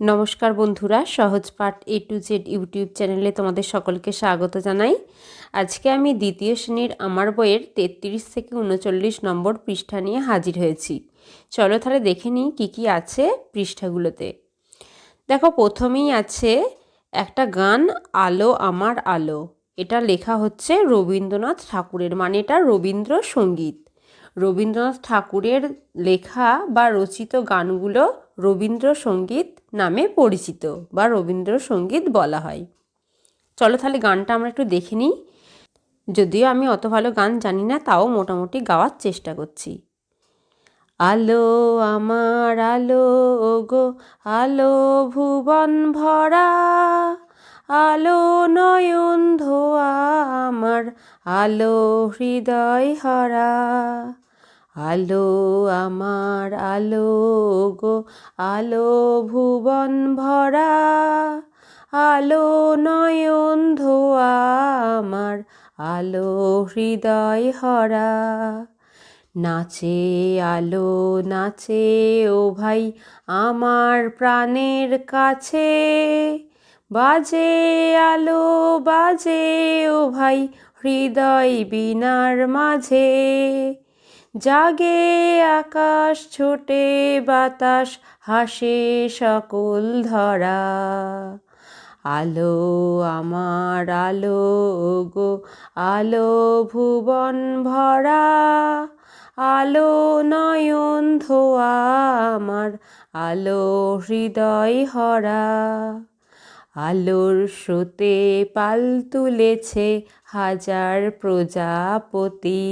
নমস্কার বন্ধুরা, সহজ পাঠ এ টু জেড ইউটিউব চ্যানেলে তোমাদের সকলকে স্বাগত জানাই। আজকে আমি দ্বিতীয় শ্রেণির আমার বইয়ের তেত্রিশ থেকে উনচল্লিশ নম্বর পৃষ্ঠা নিয়ে হাজির হয়েছি। চলো তাহলে দেখে নিই কী কী আছে পৃষ্ঠাগুলোতে। দেখো, প্রথমেই আছে একটা গান, আলো আমার আলো। এটা লেখা হচ্ছে রবীন্দ্রনাথ ঠাকুরের মানে এটা রবীন্দ্রসঙ্গীত। রবীন্দ্রনাথ ঠাকুরের লেখা বা রচিত গানগুলো রবীন্দ্রসঙ্গীত নামে পরিচিত বা রবীন্দ্রসঙ্গীত বলা হয়। চলো তাহলে গানটা আমরা একটু দেখে নিই। যদিও আমি অত ভালো গান জানি না, তাও মোটামুটি গাওয়ার চেষ্টা করছি। আলো, আমার আলো গো আলো ভুবন ভরা, আলো নয়ন ধোয়া, আমার আলো হৃদয় হরা। আলো আমার আলো গো, আলো ভুবন ভরা, আলো নয়ন ধোয়া আমার, আলো হৃদয় হরা। নাচে আলো, নাচে ও ভাই, আমার প্রাণের কাছে। বাজে আলো, বাজে ও ভাই, হৃদয় বিনার মাঝে। জাগে আকাশ, ছোটে বাতাস, হাসে সকল ধরা। আলো, আমার আলো গো, আলো ভুবন ভরা। আলো নয়ন ধোয়া আমার, আলো হৃদয় হরা। আলোর স্রোতে পাল তুলেছে হাজার প্রজাপতি।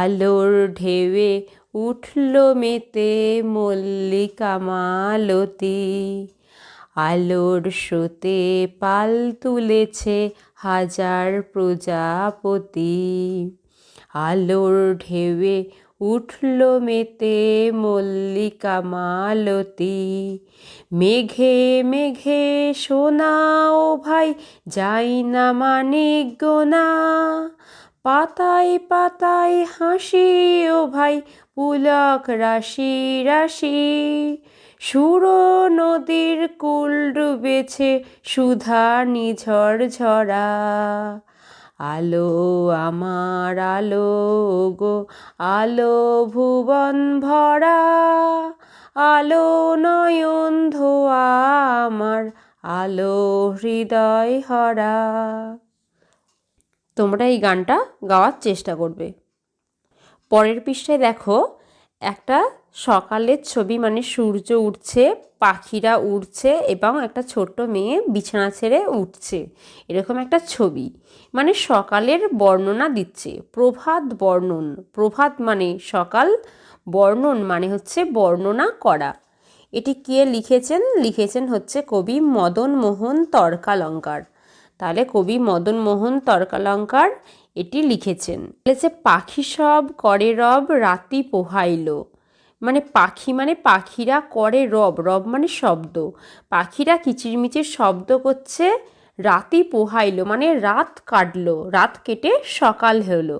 আলোর ঢেউয়ে উঠল মেতে মল্লিকা মালতী আলোর স্রোতে পাল তুলেছে হাজার প্রজাপতি। আলোর ঢেউয়ে উঠল মেতে মল্লিকা মালতী। মেঘে মেঘে সোনা ও ভাই, যাই না মানে গোনা। পাতায় পাতায় হাসি ও ভাই, পুলক রাশি রাশি। সুর নদীর কুল ডুবেছে সুধা নিঝর ঝরা আলো, আমার আলো গো, আলো ভুবন ভরা, আলো নয়ন ধোয়া আমার, আলো হৃদয় হরা। তোমরা এই গানটা গাওয়ার চেষ্টা করবে। পরের পৃষ্ঠায় দেখো একটা সকালের ছবি মানে সূর্য উঠছে, পাখিরা উড়ছে এবং একটা ছোট্ট মেয়ে বিছানা ছেড়ে উঠছে। এরকম একটা ছবি। মানে সকালের বর্ণনা দিচ্ছে। প্রভাত বর্ণন। প্রভাত মানে সকাল, বর্ণন মানে হচ্ছে বর্ণনা করা। এটি কে লিখেছেন? লিখেছেন হচ্ছে কবি মদন মোহন তর্কালঙ্কার। তাহলে কবি মদন মোহন তর্কালঙ্কার এটি লিখেছেন। বলেছে, পাখি সব করে রব, রাতি পোহাইল। মানে পাখি মানে পাখিরা করে রব রব মানে শব্দ। পাখিরা কিচিরমিচির শব্দ করছে রাতি পোহাইলো মানে রাত কাটলো, রাত কেটে সকাল হলো।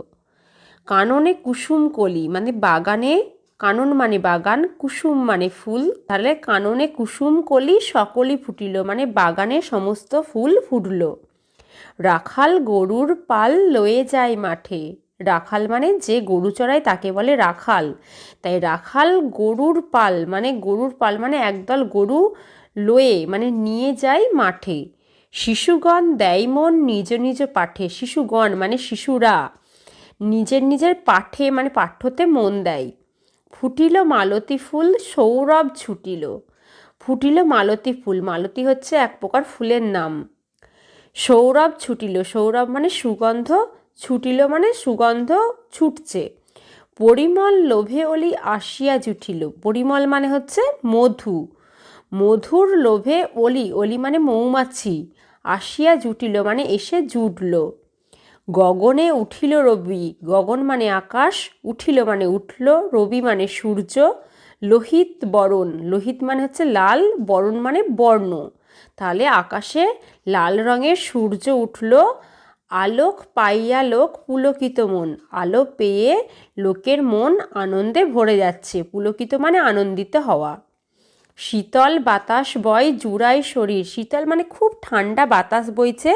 কাননে কুসুম কলি মানে বাগানে কানন মানে বাগান, কুসুম মানে ফুল। তাহলে কাননে কুসুম কলি সকলই ফুটিল মানে বাগানে সমস্ত ফুল ফুটলো। রাখাল গরুর পাল লয়ে যায় মাঠে। রাখাল মানে যে গরু চড়ায় তাকে বলে রাখাল। তাই রাখাল গরুর পাল মানে গরুর পাল মানে একদল গরু লয়ে মানে নিয়ে যায় মাঠে। শিশুগণ দেয় মন নিজ নিজ পাঠে। শিশুগণ মানে শিশুরা নিজের নিজের পাঠে মানে পাঠ্যতে মন দেয়। ফুটিল মালতী ফুল, সৌরভ ছুটিল। ফুটিল মালতী ফুল, মালতী হচ্ছে এক প্রকার ফুলের নাম। সৌরভ ছুটিল। সৌরভ মানে সুগন্ধ ছুটিল মানে সুগন্ধ ছুটছে। পরিমল লোভে অলি আসিয়া জুটিল। পরিমল মানে হচ্ছে মধু। মধুর লোভে অলি অলি মানে মৌমাছি, আসিয়া জুটিল মানে এসে জুটল। গগনে উঠিল রবি, গগন মানে আকাশ, উঠিল মানে উঠল রবি মানে সূর্য, লোহিত বরণ। লোহিত মানে হচ্ছে লাল, বরণ মানে বর্ণ। তাহলে আকাশে লাল রঙের সূর্য উঠল আলোক পাইয়া লোক পুলকিত মন। আলো পেয়ে লোকের মন আনন্দে ভরে যাচ্ছে। পুলকিত মানে আনন্দিত হওয়া। শীতল বাতাস বয় জুড়াই শরীর। শীতল মানে খুব ঠান্ডা বাতাস বইছে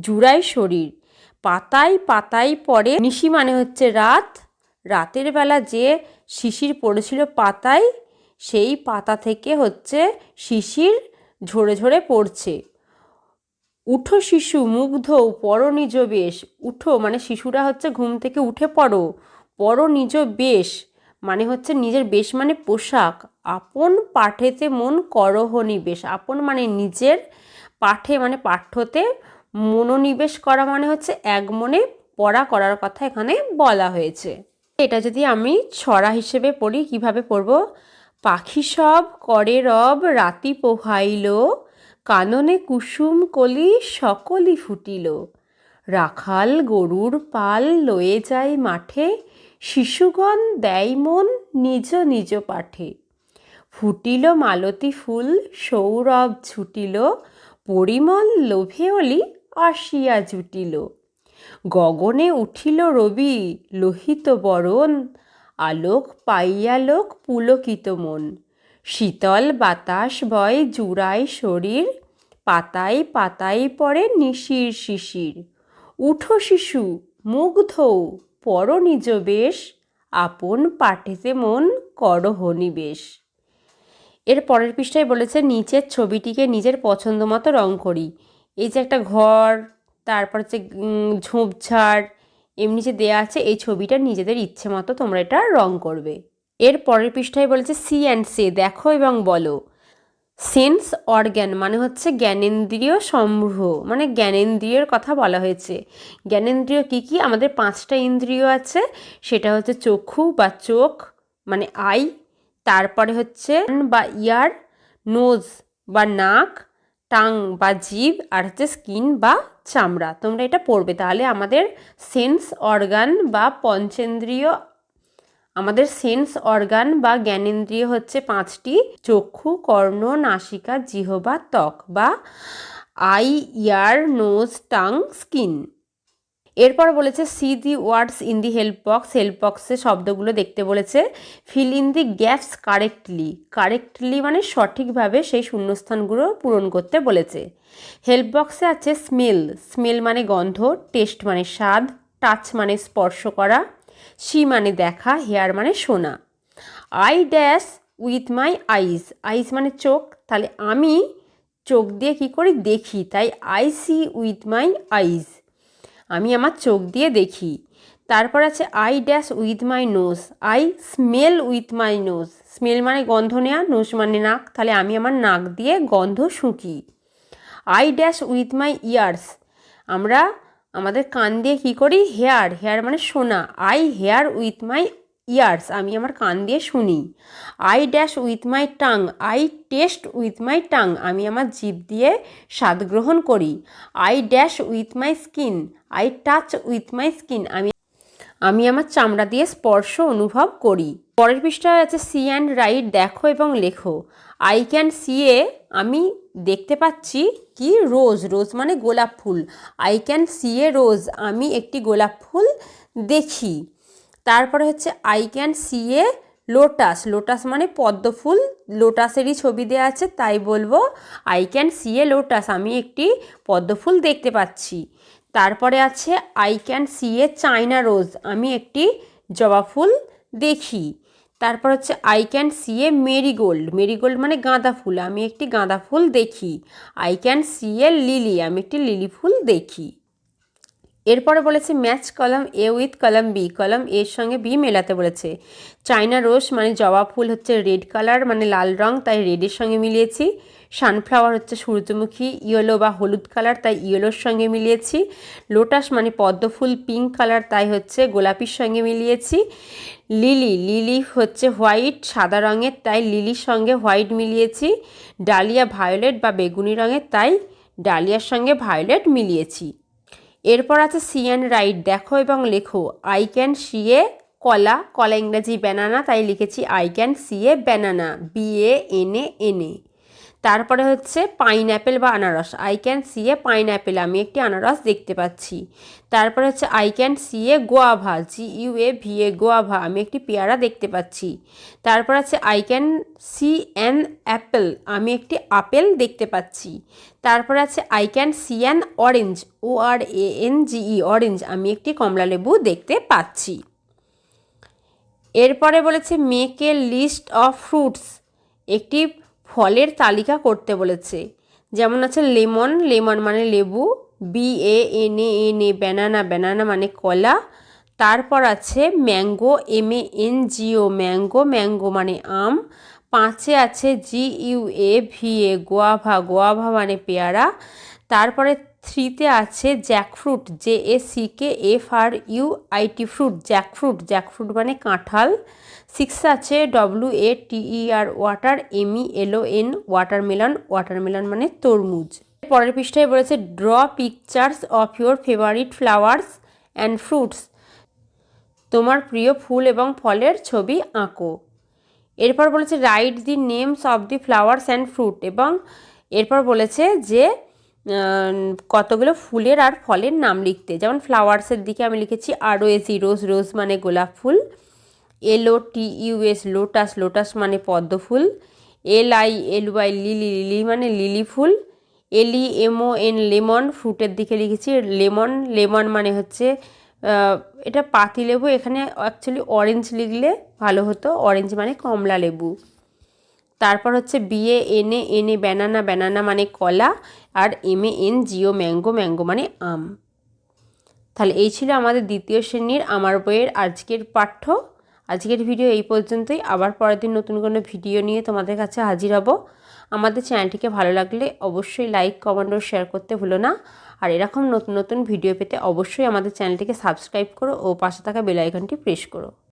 জুড়াই শরীর। পাতায় পাতায় পড়ে নিশি মানে হচ্ছে রাত। রাতের বেলা যে শিশির পড়েছিল পাতায়, সেই পাতা থেকে হচ্ছে শিশির ঝরে ঝরে পড়ছে। উঠো শিশু, মুগ্ধ পড়ো নিজ বেশ। উঠো মানে শিশুরা হচ্ছে ঘুম থেকে উঠে পড়ো। পড়ো নিজ বেশ মানে হচ্ছে নিজের বেশ মানে পোশাক। আপন পাঠেতে মন করহনি বেশ। আপন মানে নিজের পাঠে মানে পাঠ্যতে মনোনিবেশ করা মানে হচ্ছে এক মনে পড়া করার কথা এখানে বলা হয়েছে। এটা যদি আমি ছড়া হিসেবে পড়ি, কীভাবে পড়ব? পাখি সব করে রব, রাতি পোহাইল কাননে কুসুম কলি সকলই ফুটিল। রাখাল গরুর পাল লয়ে যায় মাঠে, শিশুগণ দেয় মন নিজ নিজ পাঠে। ফুটিল মালতী ফুল, সৌরভ ছুটিল, পরিমল লোভে অলি আসিয়া জুটিল। গগনে উঠিল রবি, লোহিত বরণ, আলোক পাইয়ালোক পুলকিত মন। শীতল বাতাস বয় জুড়ায় শরীর, পাতায় পাতায় পড়ে নিশির শিশির। উঠো শিশু, মুগ্ধ পর নিজ বেশ, আপন পাঠেতে মন করহ নিবেশ এর পরের পৃষ্ঠায় বলেছে, নিচের ছবিটিকে নিজের পছন্দ মতো রং করি। এই যে একটা ঘর, তারপর হচ্ছে ঝোপঝাড়, এমনি যে দেয়া আছে, এই ছবিটা নিজেদের ইচ্ছে মতো তোমরা এটা রং করবে। এর পরের পৃষ্ঠায় বলেছে সি অ্যান্ড সে দেখো এবং বলো। সেন্স অর্গ্যান মানে হচ্ছে জ্ঞানেন্দ্রিয় সমূহ মানে জ্ঞানেন্দ্রিয়ের কথা বলা হয়েছে। জ্ঞানেন্দ্রিয় কী কী? আমাদের পাঁচটা ইন্দ্রিয় আছে, সেটা হচ্ছে চক্ষু বা চোখ মানে আই, তারপরে হচ্ছে বা ইয়ার নোজ বা নাক, টাং বা জিভ, আর হচ্ছে স্কিন বা চামড়া। তোমরা এটা পড়বে, তাহলে আমাদের সেন্স অর্গান বা পঞ্চেন্দ্রিয় আমাদের সেন্স অর্গান বা জ্ঞানেন্দ্রিয় হচ্ছে পাঁচটি, চক্ষু, কর্ণ, নাসিকা, জিহবা, ত্বক বা eye, ear, nose, tongue, skin. এরপর বলেছে see the words in the help box help বক্সে শব্দগুলো দেখতে বলেছে fill in the gaps correctly correctly মানে সঠিকভাবে সেই শূন্যস্থানগুলো পূরণ করতে বলেছে। হেল্প বক্সে আছে স্মেল স্মেল মানে গন্ধ টেস্ট মানে স্বাদ টাচ মানে স্পর্শ করা সি মানে দেখা, হেয়ার মানে শোনা। I dash with my eyes eyes মানে চোখ। তাহলে আমি চোখ দিয়ে কী করি? দেখি। তাই I see with my eyes আমি আমার চোখ দিয়ে দেখি। তারপর আছে I dash with my nose. I smell with my nose. Smell মানে গন্ধ নেওয়া নোজ মানে নাক। তাহলে আমি আমার নাক দিয়ে গন্ধ শুঁকি। I dash with my ears. আমরা আমাদের কান দিয়ে কী করি? হেয়ার হেয়ার মানে শোনা I hear with my ears আমি আমার কান দিয়ে শুনি। I dash with my tongue I taste with my tongue আমি আমার জিভ দিয়ে স্বাদ গ্রহণ করি। I dash with my skin I touch with my skin আমি আমি আমার চামড়া দিয়ে স্পর্শ অনুভব করি। পরের পৃষ্ঠায় আছে সি অ্যান্ড রাইট, দেখো এবং লেখো। আই ক্যান সি এ, আমি দেখতে পাচ্ছি কি রোজ রোজ মানে গোলাপ ফুল। I can see a rose, আমি একটি গোলাপ ফুল দেখি। তারপরে হচ্ছে I can see a lotus lotus মানে পদ্ম ফুল, লোটাসেরই ছবি দেওয়া আছে, তাই বলব I can see a lotus, আমি একটি পদ্ম ফুল দেখতে পাচ্ছি। তারপরে আছে I can see a China rose আমি একটি জবা ফুল দেখি। তারপর হচ্ছে I can see a marigold marigold মানে গাঁদা ফুল। আমি একটি গাঁদা ফুল দেখি। I can see a lily আমি একটি লিলি ফুল দেখি। এরপরে বলেছে ম্যাচ কলম এ উইথ কলম বি, কলম এর সঙ্গে বি মেলাতে বলেছে। চায়না রোজ মানে জবা ফুল হচ্ছে রেড কালার মানে লাল রং, তাই রেডের সঙ্গে মিলিয়েছি। সানফ্লাওয়ার হচ্ছে সূর্যমুখী, ইয়েলো বা হলুদ কালার, তাই ইয়েলোর সঙ্গে মিলিয়েছি। লোটাস মানে পদ্ম ফুল, পিঙ্ক কালার, তাই হচ্ছে গোলাপির সঙ্গে মিলিয়েছি। লিলি লিলি হচ্ছে হোয়াইট, সাদা রঙের, তাই লিলির সঙ্গে হোয়াইট মিলিয়েছি। ডালিয়া ভায়োলেট বা বেগুনি রঙের, তাই ডালিয়ার সঙ্গে ভায়োলেট মিলিয়েছি। এরপর আছে সি অ্যান্ড রাইট, দেখো এবং লেখো। আই ক্যান সি এ কলা কলা ইংরাজি ব্যানানা, তাই লিখেছি I can see a banana B A N A N A তারপরে হচ্ছে পাইনঅ্যাপেল বা আনারস। I can see a pineapple আমি একটি আনারস দেখতে পাচ্ছি। তারপরে হচ্ছে I can see a guava G U A V A guava আমি একটি পেয়ারা দেখতে পাচ্ছি। তারপর আছে I can see an apple আমি একটি আপেল দেখতে পাচ্ছি। তারপর আছে I can see an orange O R A N G E orange আমি একটি কমলা লেবু দেখতে পাচ্ছি। এরপরে বলেছে make a list of fruits একটি ফলের তালিকা করতে বলেছে। যেমন আছে লেমন লেমন মানে লেবু B A N A N A banana banana মানে কলা। তারপর আছে mango M A N G O mango mango মানে আম। পাঁচে আছে G U A V A guava guava মানে পেয়ারা। তারপরে থ্রিতে আছে jackfruit J A C K F R U I T fruit jackfruit jackfruit মানে কাঁঠাল। সিক্স আছে W A T E R water M E L N watermelon watermelon মানে তরমুজ। পরের পৃষ্ঠায় বলেছে draw pictures of your favourite flowers and fruits তোমার প্রিয় ফুল এবং ফলের ছবি আঁকো। এরপর বলেছে write the names of the flowers and fruit এবং এরপর বলেছে যে কতগুলো ফুলের আর ফলের নাম লিখতে। যেমন ফ্লাওয়ার্সের দিকে আমি লিখেছি আর এসি রোজ রোজ মানে গোলাপ ফুল। L O T U S lotus lotus মানে পদ্ম ফুল। L I L Y lily lily মানে লিলি ফুল। L E M O N lemon ফ্রুটের দিকে লিখেছি। লেমন লেমন মানে হচ্ছে এটা পাতি লেবু, এখানে অ্যাকচুয়ালি অরেঞ্জ লিখলে ভালো হতো। অরেঞ্জ মানে কমলা লেবু। তারপর হচ্ছে বিএ এনে এনে ব্যানানা ব্যানানা মানে কলা আর M A N G O mango mango মানে আম। তাহলে এই ছিল আমাদের দ্বিতীয় শ্রেণির আমার বইয়ের আজকের পাঠ্য। আজকের ভিডিও এই পর্যন্তই। আবার পরের দিন নতুন কোনো ভিডিও নিয়ে তোমাদের কাছে হাজির হব। আমাদের চ্যানেলটিকে ভালো লাগলে অবশ্যই লাইক কমেন্ট ও শেয়ার করতে ভুলো না। আর এরকম নতুন নতুন ভিডিও পেতে অবশ্যই আমাদের চ্যানেলটিকে সাবস্ক্রাইব করো ও পাশে থাকা বেল আইকনটি প্রেস করো।